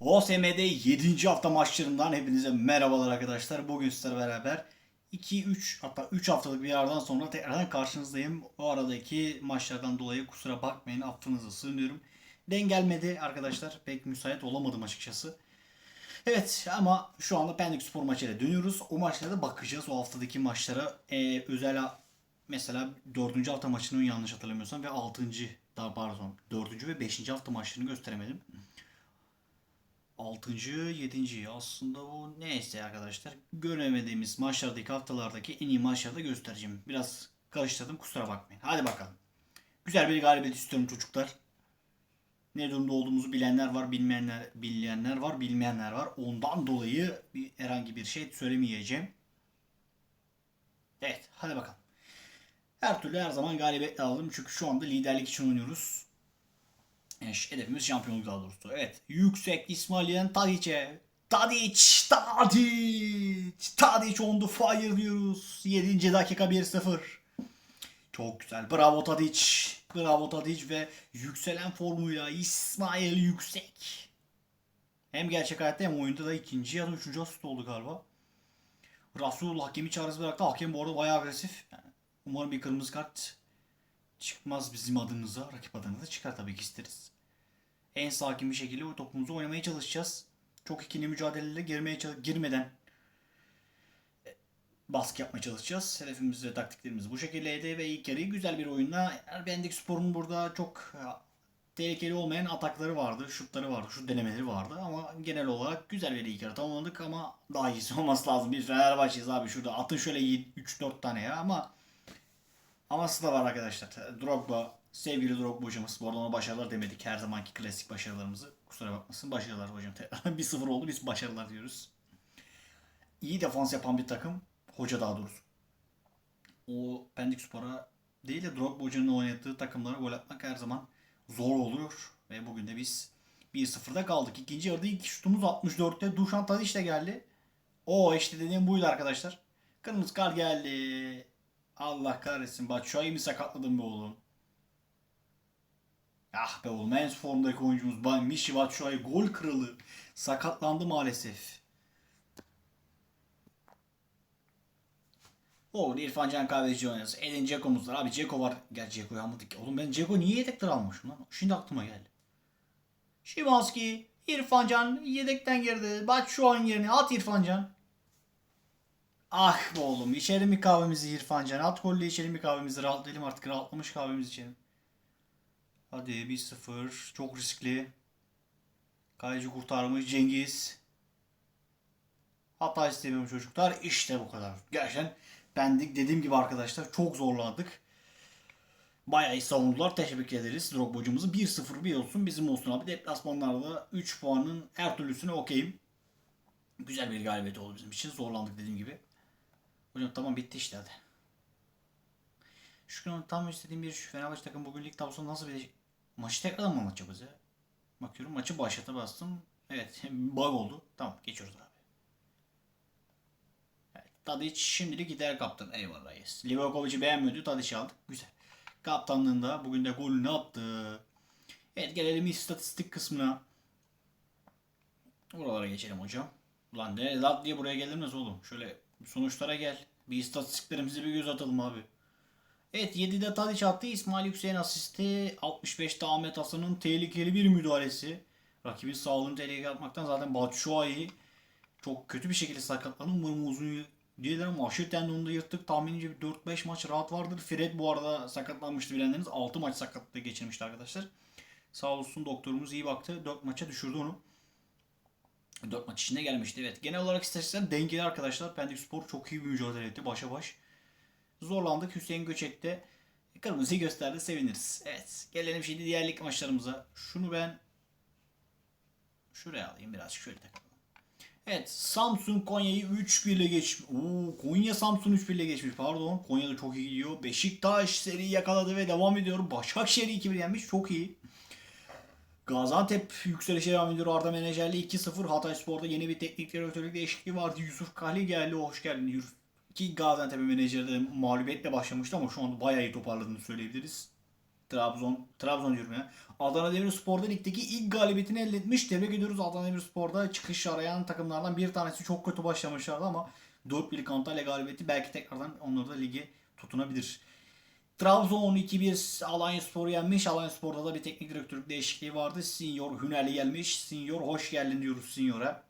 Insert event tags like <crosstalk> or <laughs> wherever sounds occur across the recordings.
OSM'de 7. hafta maçlarından hepinize merhabalar arkadaşlar. Bugün sizlerle beraber 2-3 hatta 3 haftalık bir aradan sonra tekrardan karşınızdayım. O aradaki maçlardan dolayı kusura bakmayın affınıza sığınıyorum. Den gelmedi arkadaşlar. Pek müsait olamadım açıkçası. Evet ama şu anda Pendik Spor maçıyla dönüyoruz. O maçlara da bakacağız. O haftadaki maçlara ee, özel mesela 4. hafta maçının yanlış hatırlamıyorsam ve 6. daha pardon 4. ve 5. hafta maçlarını gösteremedim. 6. 7. aslında o neyse arkadaşlar. Göremediğimiz maçlardaki haftalardaki en iyi maçları da göstereceğim. Biraz karıştırdım kusura bakmayın. Hadi bakalım. Güzel bir galibiyet istiyorum çocuklar. Ne durumda olduğumuzu bilenler var, bilmeyenler, bilenler var, bilmeyenler var. Ondan dolayı bir, herhangi bir şey söylemeyeceğim. Evet, hadi bakalım. Her türlü her zaman galibiyet alalım çünkü şu anda liderlik için oynuyoruz. Hedefimiz şampiyonluk daha doğrusu. Evet. Yüksek İsmail'in Tadic'e. Tadic! Tadic! Tadic on the fire diyoruz. 7. dakika 1-0. Çok güzel. Bravo Tadic. Bravo Tadic ve yükselen formuyla İsmail Yüksek. Hem gerçek hayatta hem oyunda da ikinci ya da üçüncü asist oldu galiba. Rasul hakemi çaresi bıraktı. Hakem bu arada bayağı agresif. Yani umarım bir kırmızı kart çıkmaz bizim adımıza. Rakip adına çıkar tabii ki isteriz. En sakin bir şekilde o topumuzu oynamaya çalışacağız. Çok ikili mücadeleyle girmeye girmeden e, baskı yapmaya çalışacağız. Hedefimiz ve taktiklerimiz bu şekildeydi ve ilk yarıyı güzel bir oyunla Erbendik Spor'un burada çok e, tehlikeli olmayan atakları vardı, şutları vardı, şut denemeleri vardı ama genel olarak güzel bir ilk yarı tamamladık ama daha iyisi <laughs> olması lazım. Biz Fenerbahçe'yiz abi şurada atın şöyle 3-4 tane ya ama Aması da var arkadaşlar. Drogba, sevgili Drogba hocamız. Bu arada ona başarılar demedik. Her zamanki klasik başarılarımızı. Kusura bakmasın. Başarılar hocam. 1-0 oldu. Biz başarılar diyoruz. İyi defans yapan bir takım. Hoca daha doğrusu. O Pendik Spor'a değil de Drogba hocanın oynattığı takımlara gol atmak her zaman zor oluyor. Ve bugün de biz 1-0'da kaldık. İkinci yarıda ilk şutumuz 64'te. Dušan Tadić de geldi. O işte dediğim buydu arkadaşlar. Kırmızı kart geldi. Allah kahretsin. Batshuayi mi sakatladın be oğlum? Ah be oğlum en formdaki oyuncumuz Michy Batshuayi gol kralı. Sakatlandı maalesef. O İrfan Can Kahveci oynasın. Edin Dzeko'muz var. Abi Dzeko var. Gel Dzeko'yu almadık. Oğlum ben Dzeko niye yedekten almışım lan? Şimdi aklıma geldi. Şimanski, İrfan Can yedekten girdi. Batshuayi'nin yerine at İrfan Can. Ah be oğlum içelim mi kahvemizi İrfan Can? At golle içelim mi kahvemizi? Rahatlayalım artık rahatlamış kahvemizi içelim. Hadi 1-0. Çok riskli. Kaleci kurtarmış Cengiz. Hata istemiyorum çocuklar. İşte bu kadar. Gerçekten bendik dediğim gibi arkadaşlar çok zorlandık. Bayağı iyi savundular. Teşekkür ederiz Drogba hocamızı. 1-0 bir olsun bizim olsun abi. Deplasmanlarda 3 puanın her türlüsüne okeyim. Güzel bir galibiyet oldu bizim için. Zorlandık dediğim gibi. Hocam tamam bitti işte hadi. Gün tam istediğim bir şu Fenerbahçe takım bugün lig tablosunda nasıl bir maçı tekrardan mı anlatacağız ya? Bakıyorum maçı başlata bastım. Evet <laughs> bug oldu. Tamam geçiyoruz abi. Evet, Tadic şimdilik gider kaptan. Eyvallah yes. Livakovic'i beğenmiyordu. Tadic'i aldık. Güzel. Kaptanlığında bugün de golünü attı. Evet gelelim istatistik kısmına. Buralara geçelim hocam. Ulan ne lat diye buraya gelmez oğlum. Şöyle sonuçlara gel. Bir istatistiklerimize bir göz atalım abi. Evet 7'de Tadiç attı. İsmail Yüksek'in asisti. 65'te Ahmet Hasan'ın tehlikeli bir müdahalesi. Rakibin sağlığını tehlikeye atmaktan zaten Batshuayi çok kötü bir şekilde sakatlandı. Umarım uzun değiller ama aşırı tendonunu da yırttık. Tahminimce bir 4-5 maç rahat vardır. Fred bu arada sakatlanmıştı bilenleriniz. 6 maç sakatlığı geçirmişti arkadaşlar. Sağ olsun doktorumuz iyi baktı. 4 maça düşürdü onu. 4 maç içinde gelmişti. Evet. Genel olarak istatistikler dengeli arkadaşlar. Pendik Spor çok iyi bir mücadele etti. Başa baş. Zorlandık. Hüseyin Göçek de gösterdi. Seviniriz. Evet. Gelelim şimdi diğer lig maçlarımıza. Şunu ben şuraya alayım. Birazcık şöyle takalım. Evet. Samsun Konya'yı 3-1 ile geçmiş. Oo, Konya Samsun 3-1 ile geçmiş. Pardon. Konya da çok iyi gidiyor. Beşiktaş seri yakaladı ve devam ediyor. Başakşehir'i 2-1 yenmiş. Çok iyi. Gaziantep yükselişe devam ediyor. Arda menajerli 2-0. Hatay Spor'da yeni bir teknik direktörlük değişikliği vardı. Yusuf Kahli geldi. Hoş geldin. Ki Gaziantep menajeri de mağlubiyetle başlamıştı ama şu anda bayağı iyi toparladığını söyleyebiliriz. Trabzon, Trabzon diyorum ya. Adana Demirspor'da ligdeki ilk galibiyetini elde etmiş. Tebrik ediyoruz Adana Demirspor'da çıkış arayan takımlardan bir tanesi çok kötü başlamışlardı ama 4 birlik Antalya galibiyeti belki tekrardan onları da lige tutunabilir. Trabzon 2-1 Alanya Spor'u yenmiş. Alanya Spor'da da bir teknik direktörlük değişikliği vardı. Senior Hünerli gelmiş. Senior hoş geldin diyoruz Senior'a.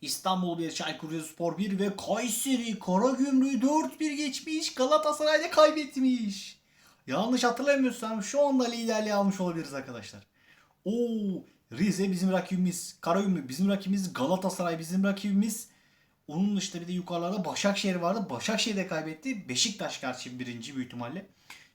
İstanbul 1, Çaykur Rizespor 1 ve Kayseri Karagümrük'ü 4-1 geçmiş. Galatasaray'da kaybetmiş. Yanlış hatırlamıyorsam şu anda liderliği almış olabiliriz arkadaşlar. Oo, Rize bizim rakibimiz. Karagümrük bizim rakibimiz. Galatasaray bizim rakibimiz. Onun dışında bir de yukarılarda Başakşehir vardı. Başakşehir de kaybetti. Beşiktaş karşı birinci büyük ihtimalle.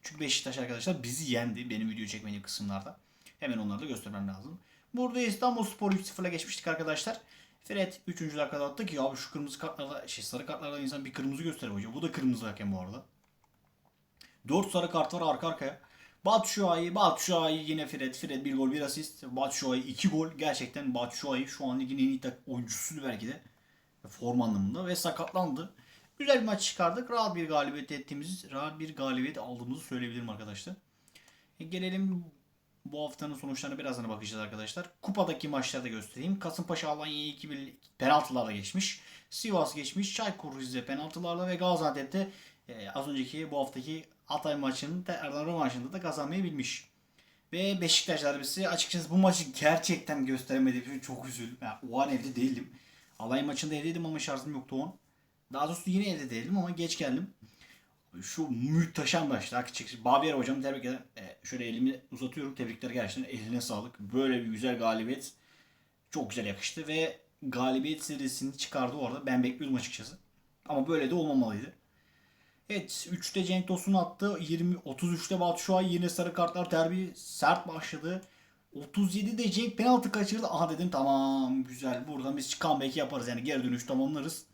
Çünkü Beşiktaş arkadaşlar bizi yendi benim video çekmediğim kısımlarda. Hemen onları da göstermem lazım. Burada İstanbul Spor 3-0'la geçmiştik arkadaşlar. Fred 3. dakikada attı ki abi şu kırmızı kartlarda şey sarı kartlarda insan bir kırmızı gösterir hocam. Bu da kırmızı hakem bu arada. 4 sarı kart var arka arkaya. Batshuayi, Batshuayi yine Fred. Fred bir gol bir asist. Batshuayi 2 gol. Gerçekten Batshuayi şu an ligin en iyi oyuncusuydu belki de. Form anlamında ve sakatlandı. Güzel bir maç çıkardık. Rahat bir galibiyet ettiğimiz, rahat bir galibiyet aldığımızı söyleyebilirim arkadaşlar. E, gelelim bu haftanın sonuçlarına birazdan bakacağız arkadaşlar. Kupadaki maçları da göstereyim. Kasımpaşa Alanya'yı 2-1 penaltılarla geçmiş. Sivas geçmiş. Çaykur Rize penaltılarla ve Gaziantep'te e, az önceki bu haftaki Hatay maçının tekrardan rövanşında da kazanmayı bilmiş. Ve Beşiktaş derbisi açıkçası bu maçı gerçekten gösteremediğim için çok üzüldüm. Yani o an evde değildim. Alay maçında evdeydim ama şarjım yoktu o an. Daha doğrusu yine evde değildim ama geç geldim. Şu muhteşem maçtı. Hakikaten Baviera hocam tebrik ederim. E, şöyle elimi uzatıyorum. Tebrikler gerçekten eline sağlık. Böyle bir güzel galibiyet çok güzel yakıştı ve galibiyet serisini çıkardı orada. Ben bekliyordum açıkçası. Ama böyle de olmamalıydı. Evet 3'te Cenk Tosun attı. 20 33'te Batshuayi yine sarı kartlar derbi sert başladı. 37'de Cenk penaltı kaçırdı. Aha dedim tamam güzel. Buradan biz comeback yaparız yani geri dönüş tamamlarız.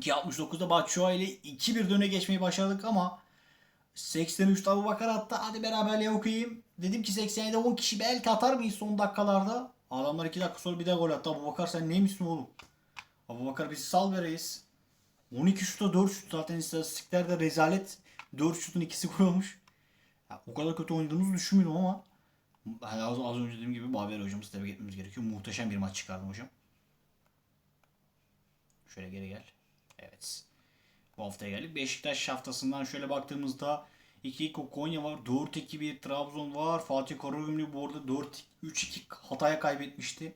Ki 69'da Batshuayi ile 2-1 döne geçmeyi başardık ama 83'te Abu Bakar attı. Hadi beraberliğe okuyayım. Dedim ki 87'de 10 kişi belki atar mıyız son dakikalarda? Adamlar 2 dakika sonra bir daha gol attı. Abu Bakar sen neymişsin oğlum? Abu Bakar bizi sal be reis. 12 şuta 4 şut zaten istatistiklerde rezalet. 4 şutun ikisi gol olmuş. Ya, o kadar kötü oynadığımızı düşünmüyordum ama hani az, az önce dediğim gibi Babel hocamızı tebrik etmemiz gerekiyor. Muhteşem bir maç çıkardım hocam. Şöyle geri gel. Evet. Bu haftaya geldik. Beşiktaş haftasından şöyle baktığımızda 2 Konya var. 4-2-1 Trabzon var. Fatih Karagümrük bu arada 4-3-2 Hatay'a kaybetmişti.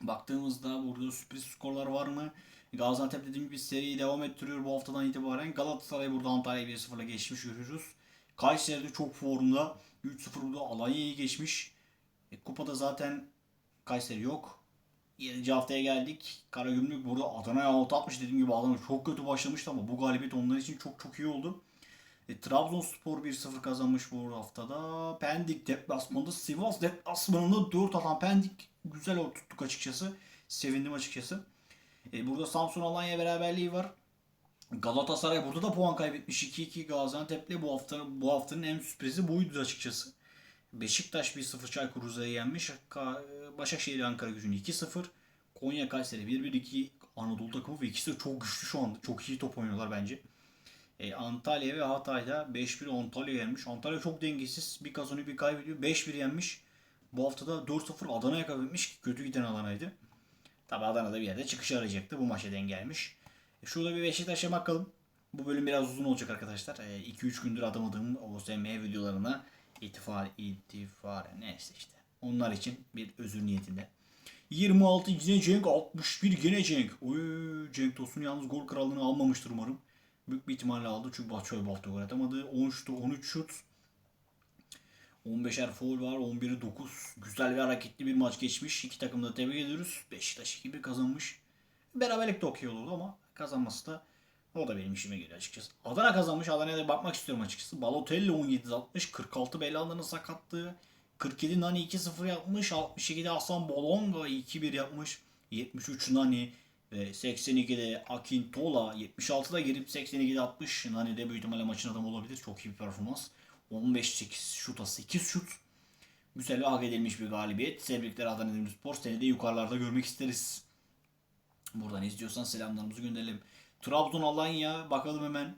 Baktığımızda burada sürpriz skorlar var mı? Gaziantep dediğim gibi seriyi devam ettiriyor bu haftadan itibaren. Galatasaray burada Antalya'yı 1-0'la geçmiş görüyoruz. Kayseri'de çok formda. 3-0 burada Alanya'yı geçmiş. E, kupada zaten Kayseri yok. 7. haftaya geldik. Karagümrük burada Adana'ya altı atmış. Dediğim gibi Adana çok kötü başlamıştı ama bu galibiyet onlar için çok çok iyi oldu. E, Trabzonspor 1-0 kazanmış bu haftada. Pendik deplasmanında Sivas deplasmanında 4 atan Pendik güzel tuttuk açıkçası. Sevindim açıkçası. E, burada Samsun Alanya beraberliği var. Galatasaray burada da puan kaybetmiş 2-2 Gaziantep'le bu hafta bu haftanın en sürprizi buydu açıkçası. Beşiktaş 1-0 Çaykur Rize'yi yenmiş. Başakşehir Ankara gücünü 2-0. Konya Kayseri 1-1-2 Anadolu takımı ve ikisi de çok güçlü şu anda. Çok iyi top oynuyorlar bence. E, Antalya ve Hatay'da 5-1 Antalya yenmiş. Antalya çok dengesiz. Bir kazanıyor bir kaybediyor. 5-1 yenmiş. Bu haftada 4-0 Adana'ya kaybetmiş. Kötü giden Adana'ydı. Tabi Adana'da bir yerde çıkış arayacaktı. Bu maça denk gelmiş. Şurada bir Beşiktaş'a bakalım. Bu bölüm biraz uzun olacak arkadaşlar. 2-3 gündür atamadığım OSM videolarına itifar, itifar neyse işte. Onlar için bir özür niyetinde. 26 yine Cenk 61 yine Cenk. Oy, Cenk Tosun yalnız gol krallığını almamıştır umarım. Büyük bir ihtimalle aldı çünkü Batshuayi bu gol atamadı. 13'te 13 şut. 15'er foul var. 11'i 9. Güzel ve hareketli bir maç geçmiş. İki takım da tebrik ediyoruz. Beşiktaş 2-1 kazanmış. Beraberlik de okey olurdu ama kazanması da o da benim işime geliyor açıkçası. Adana kazanmış. Adana'ya da bakmak istiyorum açıkçası. Balotelli 17 60. 46 Belhanda'nın sakatlığı. 47 Nani 2-0 yapmış. 62'de Hasan Bolonga 2-1 yapmış. 73 Nani ve 82'de Akintola 76'da girip 82'de 60. Nani de büyük ihtimalle maçın adamı olabilir. Çok iyi bir performans. 15-8 şuta 8 şut. Güzel ve hak edilmiş bir galibiyet. Tebrikler Adana Demirspor. Seni de yukarılarda görmek isteriz. Buradan izliyorsan selamlarımızı gönderelim. Trabzon Alanya bakalım hemen.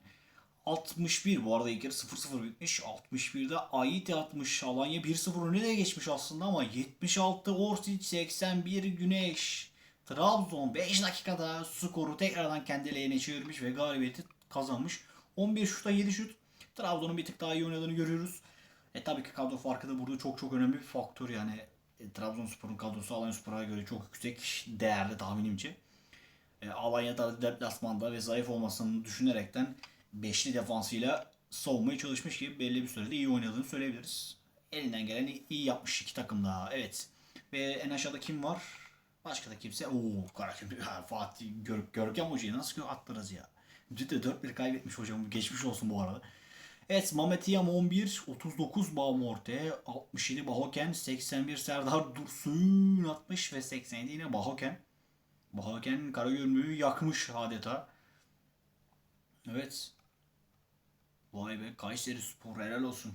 61 bu arada ilk yarı 0-0 bitmiş. 61'de Ait atmış. Alanya 1-0 öne de geçmiş aslında ama 76 Orsic 81 Güneş. Trabzon 5 dakikada skoru tekrardan kendi lehine çevirmiş ve galibiyeti kazanmış. 11 şuta 7 şut. Trabzon'un bir tık daha iyi oynadığını görüyoruz. E tabii ki kadro farkı da burada çok çok önemli bir faktör yani. E, Trabzonspor'un kadrosu Alanyaspor'a göre çok yüksek değerli tahminimce. E, Alanya'da deplasmanda ve zayıf olmasını düşünerekten beşli defansıyla savunmaya çalışmış gibi belli bir sürede iyi oynadığını söyleyebiliriz. Elinden geleni iyi yapmış iki takım daha. Evet. Ve en aşağıda kim var? Başka da kimse. Oo Karaköy. <laughs> Fatih Gör, Görkem Hoca'yı nasıl atlarız ya? De 4-1 kaybetmiş hocam. Geçmiş olsun bu arada. Evet Yam 11, 39 Bağmorte, 67 Bahoken, 81 Serdar Dursun 60 ve 87 yine Bahoken. Bahoken Karagümrük'ü yakmış adeta. Evet. Vay be Kayseri Spor helal olsun.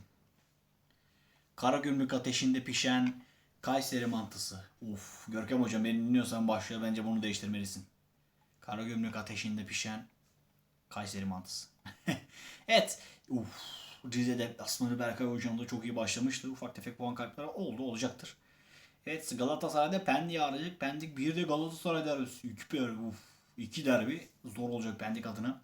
Karagümrük ateşinde pişen Kayseri mantısı. Uf Görkem hocam beni dinliyorsan başlıyor bence bunu değiştirmelisin. Karagümrük ateşinde pişen Kayseri mantısı. <laughs> evet. Uf. Rize deplasmanı Berkay hocam da çok iyi başlamıştı. Ufak tefek puan kaybları oldu olacaktır. Evet Galatasaray'da Pendik'i arayacak. Pendik bir de Galatasaray derbisi. İki, derbi, uf, iki derbi zor olacak Pendik adına.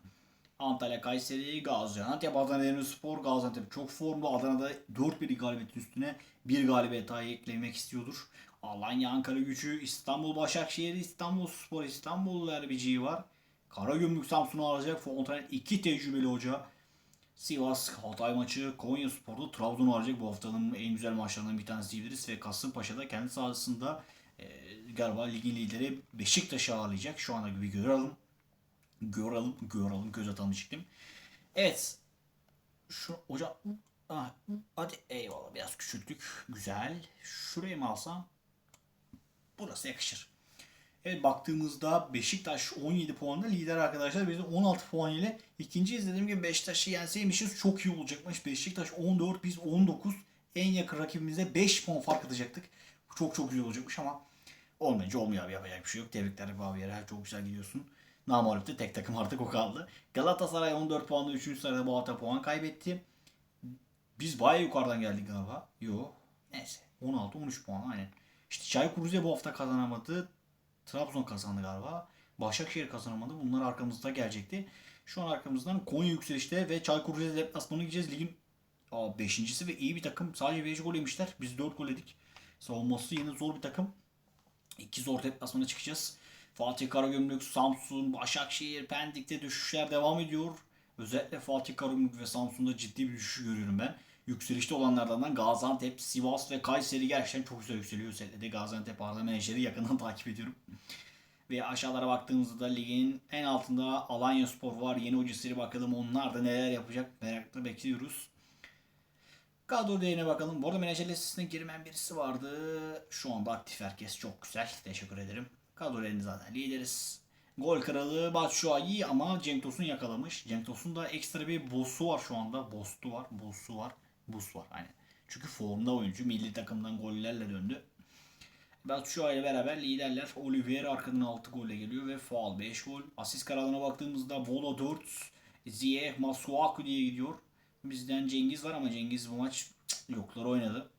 Antalya, Kayseri, Gaziantep, Adana Demirspor, Gaziantep çok formda. Adana'da 4-1 galibiyet üstüne bir galibiyet daha eklemek istiyordur. Alanya, Ankara gücü, İstanbul, Başakşehir, İstanbul Spor, İstanbul derbiciyi var. Karagümrük Samsun'u alacak. Fontanet iki tecrübeli hoca. Sivas, Hatay maçı, Konya Spor'da Trabzon'u arayacak. Bu haftanın en güzel maçlarından bir tanesi diyebiliriz. Ve Kasımpaşa'da kendi sahasında e, galiba ligin lideri Beşiktaş'ı ağırlayacak. Şu anda bir görelim. Görelim, görelim. Göz atalım çıktım. Evet. Şu hocam ah, hadi eyvallah biraz küçülttük. Güzel. Şurayı mı alsam? Burası yakışır. Evet baktığımızda Beşiktaş 17 puanla lider arkadaşlar. Biz de 16 puan ile ikinciyiz. Dediğim gibi Beşiktaş'ı yenseymişiz çok iyi olacakmış. Beşiktaş 14 biz 19. En yakın rakibimize 5 puan fark atacaktık. Çok çok güzel olacakmış ama olmayınca olmuyor abi yapacak bir şey yok. Tebrikler Bavyera çok güzel gidiyorsun. Namalip'te tek takım artık o kaldı. Galatasaray 14 puanla 3. sırada bu hafta puan kaybetti. Biz bayağı yukarıdan geldik galiba. Yok. Neyse. 16-13 puan aynen. İşte Çaykur Rize bu hafta kazanamadı. Trabzon kazandı galiba. Başakşehir kazanamadı. Bunlar arkamızda gelecekti. Şu an arkamızdan Konya yükselişte ve Çaykur Rize deplasmanı gideceğiz. Ligin aa, beşincisi ve iyi bir takım. Sadece 5 gol yemişler. Biz 4 gol yedik. Savunması yine zor bir takım. İki zor deplasmana çıkacağız. Fatih Karagümrük, Samsun, Başakşehir, Pendik'te düşüşler devam ediyor. Özellikle Fatih Karagümrük ve Samsun'da ciddi bir düşüş görüyorum ben. Yükselişte olanlardan Gaziantep, Sivas ve Kayseri gerçekten çok güzel yükseliyor. De Gaziantep Arda menajeri yakından <laughs> takip ediyorum. Ve aşağılara baktığımızda da ligin en altında Alanya Spor var. Yeni hocasıyla bakalım onlar da neler yapacak merakla bekliyoruz. Kadro değerine bakalım. Bu arada menajer listesine girmeyen birisi vardı. Şu anda aktif herkes. Çok güzel. Teşekkür ederim. Kadro değerini zaten lideriz. Gol kralı Batshuayi ama Cenk Tosun yakalamış. Cenk Tosun da ekstra bir boss'u var şu anda. Boss'u var. Boss'u var. Bus var. Aynen. Çünkü formda oyuncu. Milli takımdan gollerle döndü. Batshuayi ile beraber liderler. Olivier arkadan 6 golle geliyor ve faal 5 gol. Asist kararına baktığımızda Bolo 4, Ziyeh Masuaku diye gidiyor. Bizden Cengiz var ama Cengiz bu maç yokları oynadı.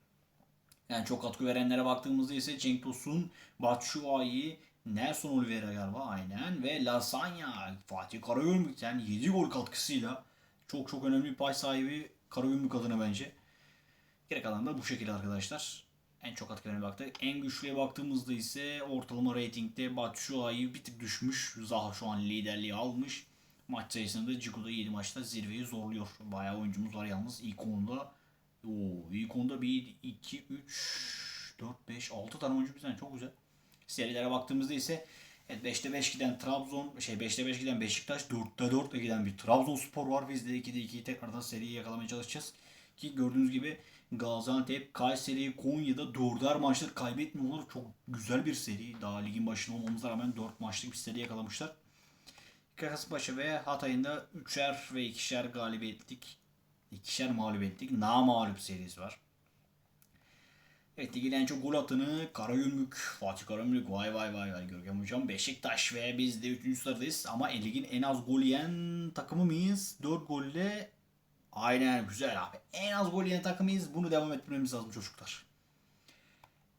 Yani çok katkı verenlere baktığımızda ise Cenk Tosun, Batshuayi, Nelson Oliveira galiba aynen ve Lasagna Fatih Karagümrük'ten 7 gol katkısıyla çok çok önemli bir pay sahibi Karagümrük adına bence. Gerek kalan da bu şekilde arkadaşlar. En çok katkılarına baktık. En güçlüye baktığımızda ise ortalama reytingde Batshuayi bir tık düşmüş. Zaha şu an liderliği almış. Maç sayısında Ciku'da 7 maçta zirveyi zorluyor. Bayağı oyuncumuz var yalnız ilk onda. Oo, ilk onda 1, 2, 3, 4, 5, 6 tane oyuncu bizden çok güzel. Serilere baktığımızda ise evet 5'te 5 giden Trabzon, şey 5'te 5 giden Beşiktaş, 4'te 4 giden bir Trabzonspor var. Biz de 2'de 2'yi tekrardan seriyi yakalamaya çalışacağız. Ki gördüğünüz gibi Gaziantep, Kayseri, Konya'da 4'er maçları kaybetmiyorlar. Çok güzel bir seri. Daha ligin başında olmamıza rağmen 4 maçlık bir seri yakalamışlar. Kasımpaşa ve Hatay'ın da 3'er ve 2'şer galibiyetlik, 2'şer mağlubiyetlik, na mağlup serisi var. Evet ligin en çok gol atanı Karagümrük. Fatih Karagümrük. Vay vay vay vay Görkem Hocam. Beşiktaş ve biz de 3. sıradayız. Ama ligin en az gol yiyen takımı mıyız? 4 golle. Aynen güzel abi. En az gol yiyen takımıyız. Bunu devam ettirmemiz lazım çocuklar.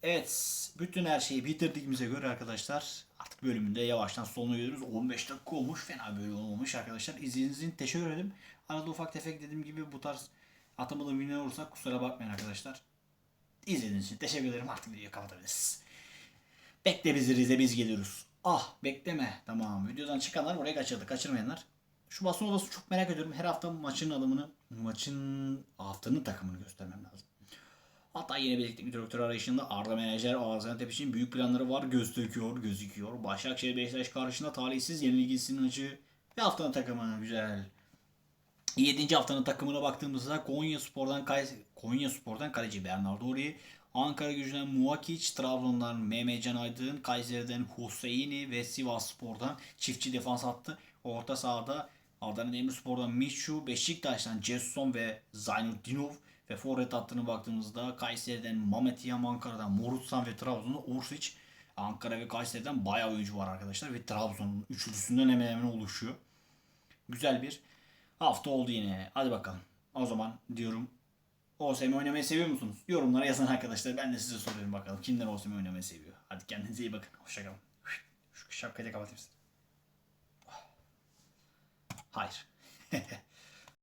Evet. Bütün her şeyi bitirdiğimize göre arkadaşlar artık bölümünde yavaştan sonuna geliyoruz. 15 dakika olmuş. Fena bölüm olmuş arkadaşlar. İzlediğiniz için teşekkür ederim. Arada ufak tefek dediğim gibi bu tarz atamadığım videolar olursa kusura bakmayın arkadaşlar. İzlediğiniz için teşekkür ederim. Artık videoyu kapatabiliriz. Bekle bizi Rize biz geliyoruz. Ah bekleme. Tamam videodan çıkanlar oraya kaçırdı. Kaçırmayanlar. Şu basın odası çok merak ediyorum. Her hafta maçın adımını, maçın haftanın takımını göstermem lazım. Hatta yeni bir teknik direktör arayışında Arda Menajer Gaziantep için büyük planları var gözüküyor, gözüküyor. Başakşehir Beşiktaş karşısında talihsiz yenilgisinin acı ve haftanın takımı güzel. 7. haftanın takımına baktığımızda Konya Spor'dan Konya Spor'dan kaleci Bernardo Ori, Ankara Gücü'nden Muakic, Trabzon'dan Mehmet Can Aydın, Kayseri'den Hüseyin'i ve Sivas Spor'dan çiftçi defans attı. Orta sahada Adana Demirspor'dan Michu, Beşiktaş'tan Cesson ve Zaynuddinov ve forvet hattına baktığımızda Kayseri'den Mehmet Yam, Ankara'dan Morutsan ve Trabzon'dan Ursic. Ankara ve Kayseri'den bayağı oyuncu var arkadaşlar ve Trabzon'un üçlüsünden hemen hemen oluşuyor. Güzel bir hafta oldu yine. Hadi bakalım. O zaman diyorum OSM oynamayı seviyor musunuz? Yorumlara yazın arkadaşlar. Ben de size soruyorum bakalım. Kimler OSM oynamayı seviyor? Hadi kendinize iyi bakın. Hoşçakalın. Şu şapkayı da kapatayım size. Hayır. <laughs>